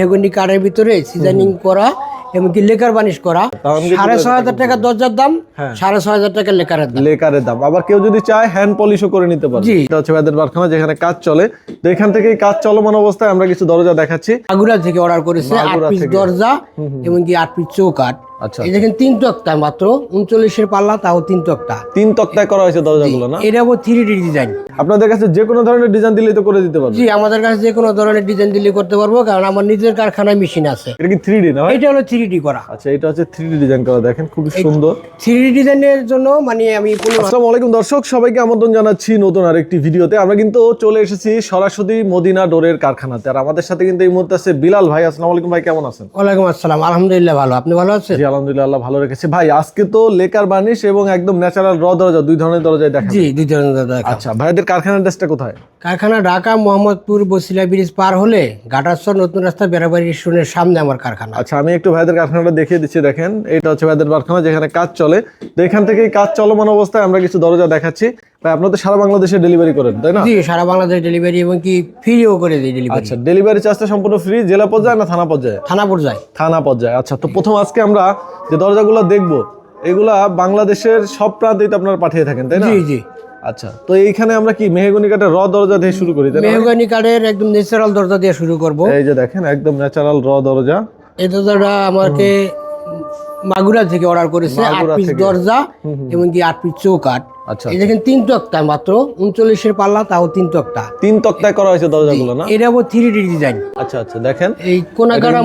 Mahogany কাঠের ভিতরে seasoning করা এমনকি লেকার বানিশ করা। সাড়ে ছয় হাজার টাকা দরজার দাম হ্যাঁ। সাড়ে ছয় হাজার টাকা লেকারের দাম। লেকারের দাম। আবার কেউ যদি চায় হ্যান্ড পলিশও করে নিতে পারে এটা হচ্ছে ভাইদের যেখানে কাজ চলে। তো এখান থেকে কাজ চলমান অবস্থায় আমরা কিছু দরজা দেখাচ্ছি। আগুরা থেকে অর্ডার করেছে আট পিস দরজা এমনকি আট পিস চৌকাট আচ্ছা এই দেখেন তিন তক্তা মাত্র উনচল্লিশের পাল্লা তাও তিন তক্তা। তিন তক্তায় করা হয়েছে দরজাগুলো না? এটা আবার থ্রি ডি ডিজাইন আপনাদের কাছে যে কোনো ধরনের ডিজাইন দিলেই তো করে দিতে পারবে। জি আমাদের কাছে যে কোনো ধরনের ডিজাইন দিলে করতে পারব কারণ আমার নিজের কারখানায় মেশিন আছে। এটা কি থ্রি ডি না এটা হলো থ্রি ডি করা। আচ্ছা এটা হচ্ছে থ্রি ডি ডিজাইন করা দেখেন খুবই সুন্দর। থ্রি ডি ডিজাইনের জন্য মানে আমি আসসালামু আলাইকুম দর্শক সবাইকে আমন্ত্রণ জানাচ্ছি নতুন আরেকটি ভিডিওতে। আমরা কিন্তু চলে এসেছি সরাসরি মদিনা ডোরের কারখানাতে। আর আমাদের সাথে কিন্তু এই মুহূর্তে আছে বিলাল ভাই। আসসালামু আলাইকুম ভাই কেমন আছেন? ওয়ালাইকুম আসসালাম আলহামদুলিল্লাহ ভালো। আপনি ভালো আছেন? আলহামদুলিল্লাহ আল্লাহ ভালো রেখেছে। ভাই আজকে তো লেকার বার্নিশ এবং একদম ন্যাচারাল র দরজা দুই ধরনের দরজায় দেখা জি দুই ধরনের দাদা আচ্ছা ভাইদের কারখানার ড্রেসটা কোথায়? কারখানা ঢাকা মোহাম্মদপুর বসিলা ব্রিজ পার হলে ঘাটাচর নতুন রাস্তা বেড়াবাড়ি স্টেশনের সামনে আমার কারখানা। আচ্ছা আমি একটু ভাইদের কারখানাটা দেখিয়ে দিচ্ছি দেখেন। এটা হচ্ছে ভাইদের কারখানা যেখানে কাজ চলে। তো এখান থেকেই কাজ চলমান অবস্থায় আমরা কিছু দরজা দেখাচ্ছি। ভাই আপনারা তো সারা বাংলাদেশে ডেলিভারি করেন তাই না? জি সারা বাংলাদেশে ডেলিভারি এবং কি ফ্রিও করে দিই ডেলিভারি আচ্ছা ডেলিভারি চার্জটা সম্পূর্ণ ফ্রি জেলা পর্যায়ে না থানা পর্যায়ে? থানা পর্যায়ে। থানা পর্যায়ে। আচ্ছা তো প্রথম আজকে আমরা যে দরজাগুলো দেখব এগুলা বাংলাদেশের সব প্রান্তেই তো আপনারা পাঠিয়ে থাকেন তাই না? জি জি। আচ্ছা তো এইখানে আমরা কি মেহগনি কাঠের র দরজা দিয়ে শুরু করি মেহগনি কাঠের একদম ন্যাচারাল দরজা দিয়ে শুরু করব। এই যে দেখেন একদম ন্যাচারাল র দরজা। এই দরজাটা আমাকে মাগুরা থেকে অর্ডার করেছে আট পিস দরজা এবং কি আট পিস চৌকাট আচ্ছা এই দেখেন তিন মাত্র উনচল্লিশের পাল্লা তাও তিন তক্তা। তিন তক্তায় করা হয়েছে দরজাগুলো না? এটা আবার থ্রি ডি ডিজাইন আচ্ছা আচ্ছা দেখেন। এই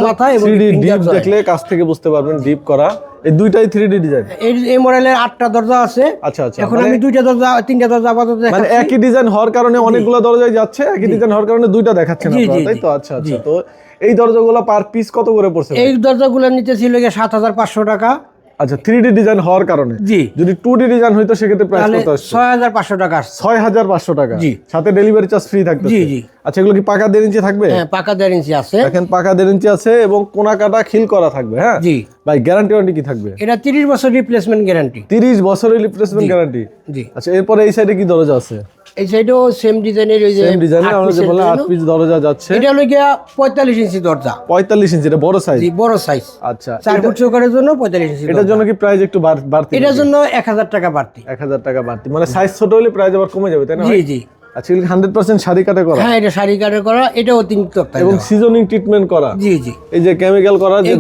মাথা এবং থ্রি ডিপ দেখলে কাছ থেকে বুঝতে পারবেন ডিপ করা। এই দুইটাই থ্রি ডি ডিজাইন এই এই মডেলের আটটা দরজা আছে। আচ্ছা আচ্ছা এখন মানে- আমি দুইটা দরজা তিনটা দরজা আপাতত মানে একই ডিজাইন হওয়ার কারণে অনেকগুলো দরজায় যাচ্ছে একই ডিজাইন হওয়ার কারণে দুইটা দেখাচ্ছেন আপনারা তাই তো? আচ্ছা আচ্ছা তো এই দরজাগুলো পার পিস কত করে পড়ছে এই দরজাগুলো নিতে ছিল গিয়ে সাত হাজার পাঁচশো টাকা। আচ্ছা থ্রি ডি ডিজাইন হওয়ার কারণে? জি। যদি টু ডি ডিজাইন হইতো সেক্ষেত্রে প্রাইস কত আসছে ছয় হাজার পাঁচশো টাকা ছয় হাজার পাঁচশো টাকা। জি। সাথে ডেলিভারি চার্জ ফ্রি থাকবে জি জি। আচ্ছা এগুলো কি পাকা দেড় ইঞ্চি থাকবে? হ্যাঁ পাকা দেড় ইঞ্চি আছে। দেখেন পাকা দেড় ইঞ্চি আছে এবং কোনা কাটা খিল করা থাকবে হ্যাঁ? জি। ভাই গ্যারান্টি ওয়ারেন্টি কি থাকবে? এটা তিরিশ বছর রিপ্লেসমেন্ট গ্যারান্টি তিরিশ বছরের রিপ্লেসমেন্ট গ্যারান্টি জি। আচ্ছা এরপরে এই সাইডে কি দরজা আছে? এই সাইডেও সেম ডিজাইনের ওই যে সেম ডিজাইনের আমরা যে বললাম 8 পিস দরজা যাচ্ছে। এটা হলো গিয়া পঁয়তাল্লিশ ইঞ্চি দরজা। পঁয়তাল্লিশ ইঞ্চি এটা বড় সাইজ জি বড় সাইজ আচ্ছা চার ফুট চৌকাঠের জন্য পঁয়তাল্লিশ ইঞ্চি এটার জন্য কি প্রাইস একটু বাড়তি এটার জন্য এক হাজার টাকা বাড়তি। এক হাজার টাকা বাড়তি। মানে সাইজ ছোট হলে প্রাইস আবার কমে যাবে তাই না জি জি। আচ্ছা এগুলো হান্ড্রেড পার্সেন্ট শাড়ি কাটে করা। হ্যাঁ এটা শাড়ি কাঠের করা এটাও তিন তক্তা এবং সিজনিং ট্রিটমেন্ট করা। জি জি। এই যে কেমিক্যাল করা যে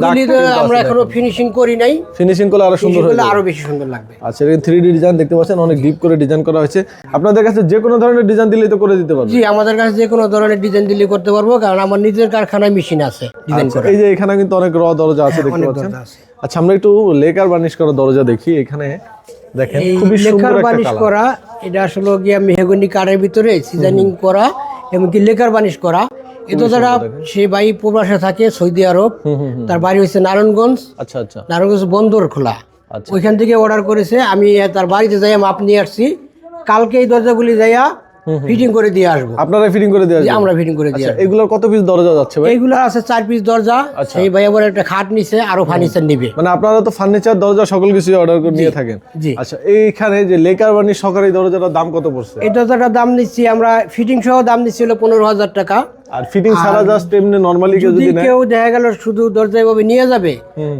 আমরা এখনও ফিনিশিং করি নাই। ফিনিশিং করলে আরও সুন্দর হবে আরও বেশি সুন্দর লাগবে। আচ্ছা থ্রি ডিজাইন দেখতে পাচ্ছেন অনেক ডিপ করে ডিজাইন করা হয়েছে। আপনাদের কাছে যে কোনো ধরনের ডিজাইন দিলেই তো করে দিতে জি আমাদের কাছে যে কোনো ধরনের ডিজাইন দিলে করতে পারব কারণ আমার নিজের কারখানায় মেশিন আছে ডিজাইন আচ্ছা, করে এই যে এখানে কিন্তু অনেক র দরজা আছে দেখতে পাচ্ছেন। আচ্ছা আমরা একটু লেকার বার্নিশ করা দরজা দেখি এখানে দেখেন খুবই সুন্দর একটা কালার করা এটা আসলে গিয়া মেহগনি কাঠের ভিতরে সিজনিং করা এমনকি লেকার বানিশ করা। এটা যারা সে ভাই প্রবাসে থাকে সৌদি আরব। তার বাড়ি হচ্ছে নারায়ণগঞ্জ। আচ্ছা আচ্ছা। নারায়ণগঞ্জ বন্দর খোলা। আচ্ছা। ওইখান থেকে অর্ডার করেছে আমি তার বাড়িতে যাই মাপ নিয়ে আসছি। কালকে এই দরজাগুলি যাইয়া ফিটিং করে দিয়ে আসব। আপনারা ফিটিং করে দিয়ে আসবেন? আমরা ফিটিং করে দিয়ে আসব। এগুলোর কত পিস দরজা যাচ্ছে ভাই? এগুলো আছে চার পিস দরজা। এই সেই ভাই আবার একটা খাট নিছে আরও ফার্নিচার নিবে। মানে আপনারা তো ফার্নিচার দরজা সকল কিছু অর্ডার করে নিয়ে থাকেন। জি। আচ্ছা এইখানে যে লেকার বানি সরকারি দরজাটার দাম কত পড়ছে? এই দরজাটার দাম নিচ্ছি আমরা ফিটিং সহ দাম নিচ্ছিল পনেরো হাজার টাকা। আর ফিটিং ছাড়া জাস্ট এমনি নরমালি কেউ যদি কেউ দেখা গেল শুধু দরজা এভাবে নিয়ে যাবে।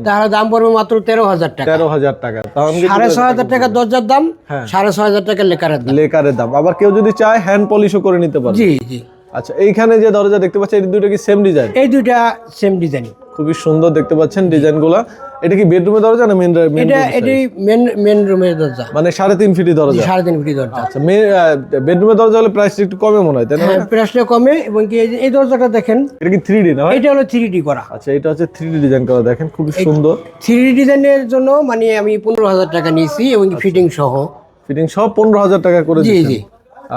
তাহলে দাম পড়বে মাত্র তেরো হাজার টাকা। তেরো হাজার টাকা। তাহলে সাড়ে ছয় হাজার টাকা দরজার দাম হ্যাঁ। সাড়ে ছয় হাজার টাকা লেকারের দাম। লেকারের দাম। আবার কেউ যদি চায় হ্যান্ড পলিশও করে নিতে পারে জি জি। আচ্ছা এইখানে যে দরজা দেখতে পাচ্ছেন এই দুটো কি সেম ডিজাইন এই দুইটা সেম ডিজাইন খুবই সুন্দর দেখতে পাচ্ছেন ডিজাইনগুলো। এটা কি বেডরুমে দরজা না মেন এটা এটি মেন মেন রুমের দরজা। মানে সাড়ে তিন ফিটি দরজা? সাড়ে তিন ফিটি দরজা। আচ্ছা বেডরুমের দরজা হলে প্রাইস একটু কমে মনে হয় তাই না? হ্যাঁ প্রাইসটা কমে এবং কি এই দরজাটা দেখেন এটা কি থ্রি ডি না এটা হলো থ্রি ডি করা। আচ্ছা এটা হচ্ছে থ্রি ডি ডিজাইন করা দেখেন খুবই সুন্দর। থ্রি ডি ডিজাইনের জন্য মানে আমি পনেরো হাজার টাকা নিয়েছি এবং ফিটিং সহ। ফিটিং সহ পনেরো হাজার টাকা করে জি জি।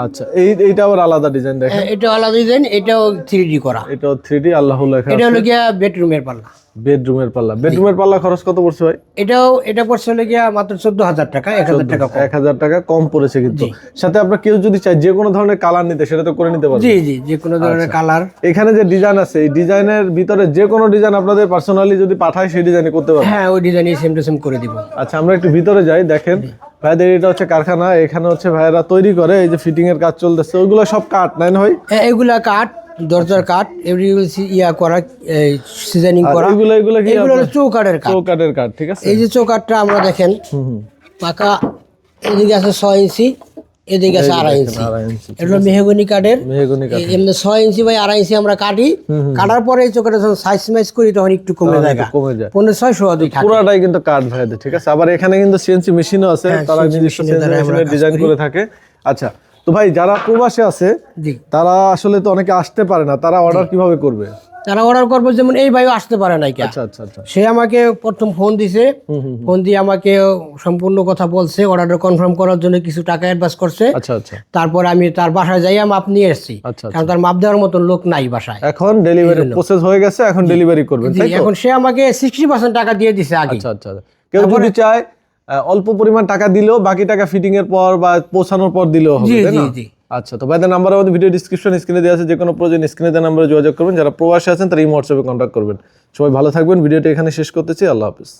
আচ্ছা এই এটা আবার আলাদা ডিজাইন দেখেন। হ্যাঁ, এটা আলাদা ডিজাইন এটাও থ্রি করা। এটাও থ্রি ডি আল্লাহ লেখা এটা হলো গিয়া বেডরুমের পাল্লা। বেডরুমের পাল্লা। বেডরুমের পাল্লা খরচ কত পড়ছে ভাই? এটাও এটা পড়ছে হলো গিয়া মাত্র চোদ্দ হাজার টাকা এক হাজার টাকা এক হাজার টাকা কম পড়েছে কিন্তু। সাথে আপনার কেউ যদি চায় যে কোনো ধরনের কালার নিতে সেটা তো করে নিতে পারবে। জি জি যে কোনো ধরনের কালার। এখানে যে ডিজাইন আছে এই ডিজাইনের ভিতরে যে কোনো ডিজাইন আপনাদের পার্সোনালি যদি পাঠায় সেই ডিজাইনে করতে পারবেন হ্যাঁ ওই ডিজাইনই সেম টু সেম করে দিব। আচ্ছা আমরা একটু ভিতরে যাই দেখেন। ভাইদের এটা হচ্ছে কারখানা এখানে হচ্ছে ভাইয়েরা তৈরি করে এই যে ফিটিং এর কাজ চলতেছে। ওইগুলো সব কাঠ নাই না ভাই? হ্যাঁ এগুলা কাঠ দরজার কাঠ এগুলি ইয়া করা সিজনিং করা। এগুলো এগুলো কি এগুলো চৌকাঠের কাঠ। চৌকাটের কাঠ ঠিক আছে। এই যে চৌকাঠটা আমরা দেখেন পাকা এদিকে আছে ছয় ইঞ্চি এদিকে আছে আড়াই ইঞ্চি। মেহগনি কাঠের। কাঠ এমনি ছয় ইঞ্চি বাই আড়াই ইঞ্চি আমরা কাটি। কাটার পরে এই যখন সাইজ মাইজ করি তখন একটু কমে যায় কমে যায়। পনেরো ছয় সোয়া দুই থাকে। পুরাটাই কিন্তু কাঠ ভাইদের ঠিক আছে? আবার এখানে কিন্তু সিএনসি মেশিনও আছে। হ্যাঁ, তারা নিজস্ব ডিজাইন করে থাকে। আচ্ছা তো ভাই যারা প্রবাসে আছে তারা আসলে তো অনেকে আসতে পারে না তারা অর্ডার কীভাবে করবে? তারা অর্ডার করব যেমন এই ভাইও আসতে পারে নাই আচ্ছা আচ্ছা আচ্ছা। সে আমাকে প্রথম ফোন দিছে। ফোন দিয়ে আমাকে সম্পূর্ণ কথা বলছে অর্ডারটা কনফার্ম করার জন্য কিছু টাকা অ্যাডভান্স করছে। আচ্ছা আচ্ছা। তারপর আমি তার বাসায় যাই মাপ নিয়ে এসেছি। আচ্ছা কারণ তার মাপ দেওয়ার মতন লোক নাই বাসায়। এখন ডেলিভারি প্রসেস হয়ে গেছে এখন ডেলিভারি করবেন এখন সে আমাকে সিক্সটি পার্সেন্ট টাকা দিয়ে দিছে আগে। আচ্ছা আচ্ছা আচ্ছা। কেউ যদি চায় অল্প পরিমাণ টাকা দিলেও বাকি টাকা ফিটিং এর পর বা পৌঁছানোর পর দিলেও হবে তাই না? আচ্ছা তো ভাইদের নাম্বার আমাদের ভিডিও ডিসক্রিপশন স্ক্রিনে দেওয়া আছে যে কোনো প্রয়োজন স্ক্রিনে দেওয়া নাম্বারে যোগাযোগ করবেন। যারা প্রবাসী আছেন তারা এই হোয়াটসঅ্যাপে কন্ট্যাক্ট করবেন। সবাই ভালো থাকবেন। ভিডিওটি এখানে শেষ করতেছি। আল্লাহ হাফিজ।